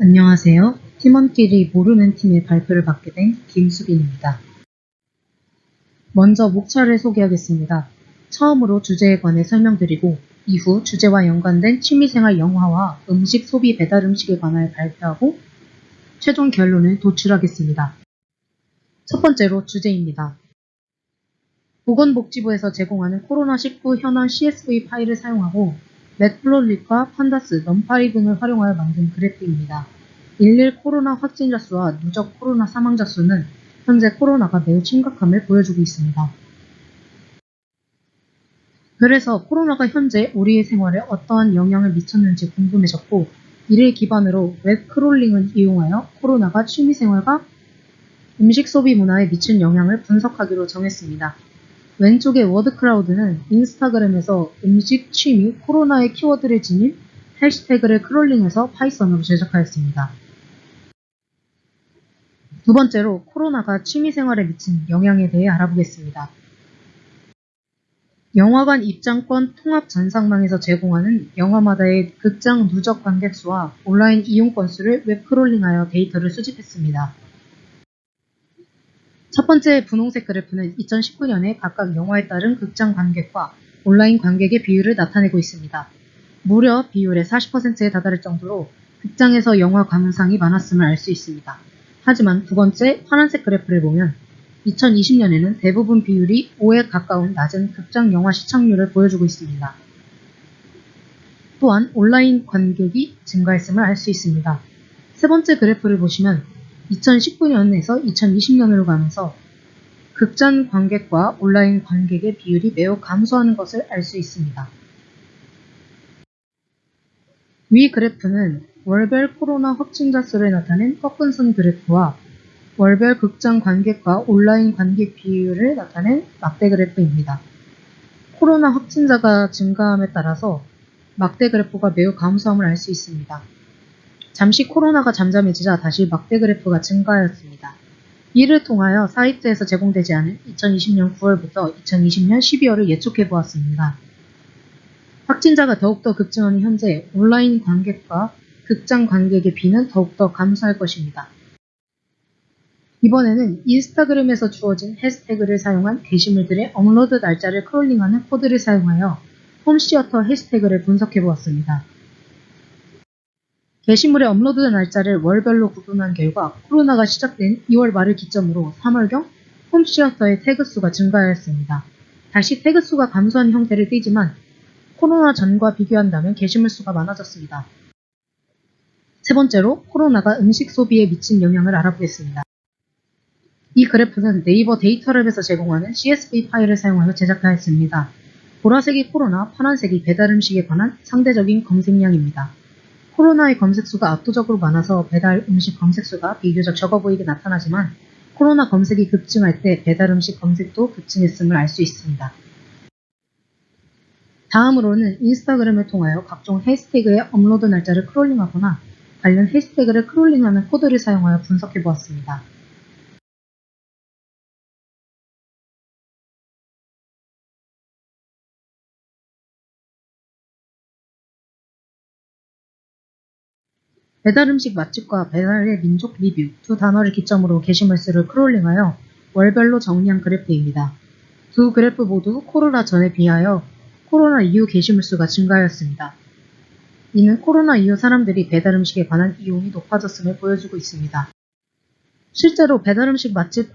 안녕하세요. 팀원끼리 모르는 팀의 발표를 받게 된 김수빈입니다. 먼저 목차를 소개하겠습니다. 처음으로 주제에 관해 설명드리고 이후 주제와 연관된 취미생활 영화와 음식 소비 배달 음식에 관하여 발표하고 최종 결론을 도출하겠습니다. 첫 번째로 주제입니다. 보건복지부에서 제공하는 코로나19 현황 CSV 파일을 사용하고 넷플롤릿과 판다스, 넘파리 등을 활용하여 만든 그래프입니다. 일일 코로나 확진자 수와 누적 코로나 사망자 수는 현재 코로나가 매우 심각함을 보여주고 있습니다. 그래서 코로나가 현재 우리의 생활에 어떠한 영향을 미쳤는지 궁금해졌고 이를 기반으로 웹 크롤링을 이용하여 코로나가 취미생활과 음식 소비 문화에 미친 영향을 분석하기로 정했습니다. 왼쪽의 워드크라우드는 인스타그램에서 음식, 취미, 코로나의 키워드를 지닌 해시태그를 크롤링해서 파이썬으로 제작하였습니다. 두 번째로 코로나가 취미생활에 미친 영향에 대해 알아보겠습니다. 영화관 입장권 통합 전상망에서 제공하는 영화마다의 극장 누적 관객 수와 온라인 이용 건수를 웹크롤링하여 데이터를 수집했습니다. 첫 번째 분홍색 그래프는 2019년에 각각 영화에 따른 극장 관객과 온라인 관객의 비율을 나타내고 있습니다. 무려 비율의 40%에 다다를 정도로 극장에서 영화 감상이 많았음을 알 수 있습니다. 하지만 두 번째 파란색 그래프를 보면 2020년에는 대부분 비율이 5에 가까운 낮은 극장 영화 시청률을 보여주고 있습니다. 또한 온라인 관객이 증가했음을 알 수 있습니다. 세 번째 그래프를 보시면 2019년에서 2020년으로 가면서 극장 관객과 온라인 관객의 비율이 매우 감소하는 것을 알 수 있습니다. 위 그래프는 월별 코로나 확진자 수를 나타낸 꺾은 선 그래프와 월별 극장 관객과 온라인 관객 비율을 나타낸 막대 그래프입니다. 코로나 확진자가 증가함에 따라서 막대 그래프가 매우 감소함을 알 수 있습니다. 잠시 코로나가 잠잠해지자 다시 막대 그래프가 증가하였습니다. 이를 통하여 사이트에서 제공되지 않은 2020년 9월부터 2020년 12월을 예측해 보았습니다. 확진자가 더욱더 급증하는 현재 온라인 관객과 극장 관객의 비는 더욱더 감소할 것입니다. 이번에는 인스타그램에서 주어진 해시태그를 사용한 게시물들의 업로드 날짜를 크롤링하는 코드를 사용하여 홈시어터 해시태그를 분석해 보았습니다. 게시물의 업로드 날짜를 월별로 구분한 결과 코로나가 시작된 2월 말을 기점으로 3월경 홈시어터의 태그 수가 증가하였습니다. 다시 태그 수가 감소한 형태를 띠지만 코로나 전과 비교한다면 게시물 수가 많아졌습니다. 세 번째로 코로나가 음식 소비에 미친 영향을 알아보겠습니다. 이 그래프는 네이버 데이터랩에서 제공하는 CSV 파일을 사용하여 제작하였습니다. 보라색이 코로나, 파란색이 배달 음식에 관한 상대적인 검색량입니다. 코로나의 검색수가 압도적으로 많아서 배달 음식 검색수가 비교적 적어 보이게 나타나지만 코로나 검색이 급증할 때 배달 음식 검색도 급증했음을 알 수 있습니다. 다음으로는 인스타그램을 통하여 각종 해시태그의 업로드 날짜를 크롤링하거나 관련 해시태그를 크롤링하는 코드를 사용하여 분석해 보았습니다. 배달음식 맛집과 배달의 민족 리뷰 두 단어를 기점으로 게시물 수를 크롤링하여 월별로 정리한 그래프입니다. 두 그래프 모두 코로나 전에 비하여 코로나 이후 게시물 수가 증가하였습니다. 이는 코로나 이후 사람들이 배달음식에 관한 이용이 높아졌음을 보여주고 있습니다. 실제로 배달음식 맛집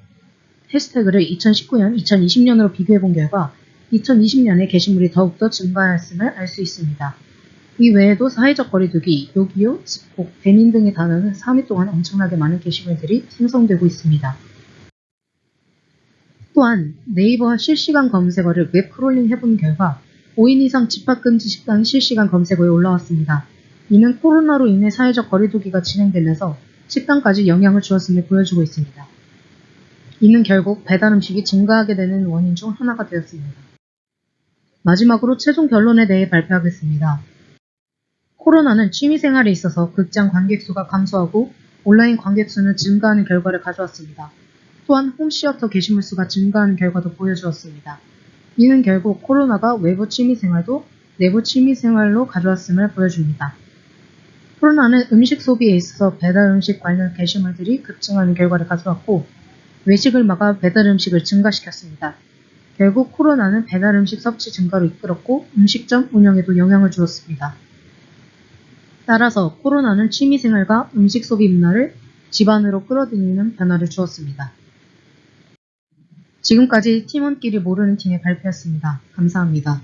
해시태그를 2019년, 2020년으로 비교해 본 결과 2020년에 게시물이 더욱더 증가하였음을 알 수 있습니다. 이 외에도 사회적 거리두기, 요기요, 집콕, 배민 등의 단어는 3일 동안 엄청나게 많은 게시물들이 생성되고 있습니다. 또한 네이버 실시간 검색어를 웹 크롤링 해본 결과 5인 이상 집합금지 식당 실시간 검색어에 올라왔습니다. 이는 코로나로 인해 사회적 거리두기가 진행되면서 식당까지 영향을 주었음을 보여주고 있습니다. 이는 결국 배달 음식이 증가하게 되는 원인 중 하나가 되었습니다. 마지막으로 최종 결론에 대해 발표하겠습니다. 코로나는 취미생활에 있어서 극장 관객수가 감소하고 온라인 관객수는 증가하는 결과를 가져왔습니다. 또한 홈시어터 게시물 수가 증가하는 결과도 보여주었습니다. 이는 결국 코로나가 외부 취미생활도 내부 취미생활로 가져왔음을 보여줍니다. 코로나는 음식 소비에 있어서 배달 음식 관련 게시물들이 급증하는 결과를 가져왔고 외식을 막아 배달 음식을 증가시켰습니다. 결국 코로나는 배달 음식 섭취 증가로 이끌었고 음식점 운영에도 영향을 주었습니다. 따라서 코로나는 취미생활과 음식 소비 문화를 집안으로 끌어들이는 변화를 주었습니다. 지금까지 팀원끼리 모르는 팀의 발표였습니다. 감사합니다.